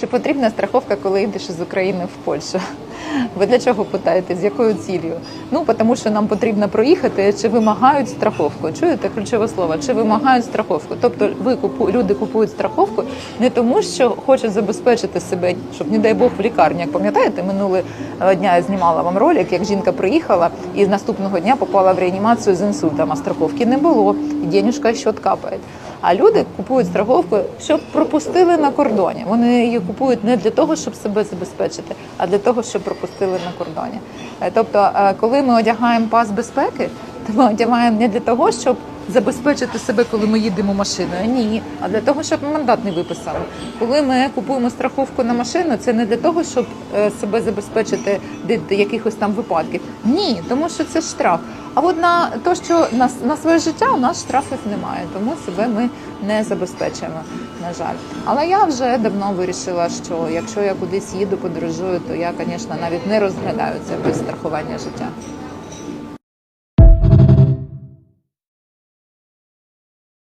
Чи потрібна страховка, коли йдеш з України в Польщу? Ви для чого питаєте? З якою цілею? Ну тому що нам потрібно проїхати, чи вимагають страховку. Чуєте ключове слово? Чи вимагають страховку? Тобто, ви купу люди купують страховку не тому, що хочуть забезпечити себе, щоб не дай Бог в лікарні. Як пам'ятаєте, минулого дня я знімала вам ролик, як жінка приїхала і наступного дня попала в реанімацію з інсультом. А страховки не було, і денюжка щот капає. А люди купують страховку, щоб пропустили на кордоні. Вони її купують не для того, щоб себе забезпечити, а для того, щоб пропустили на кордоні. Е, Тобто, е, коли ми одягаємо пас безпеки, то ми одягаємо не для того, щоб забезпечити себе, коли ми їдемо машиною. Ні, а для того, щоб мандат не виписали. Коли ми купуємо страховку на машину, це не для того, щоб е, себе забезпечити якихось там випадків. Ні, тому що це штраф. А от на те, що на, на своє життя у нас штрафів немає, тому себе ми не забезпечуємо, на жаль. Але я вже давно вирішила, що якщо я кудись їду, подорожую, то я, звісно, навіть не розглядаю це без страхування життя.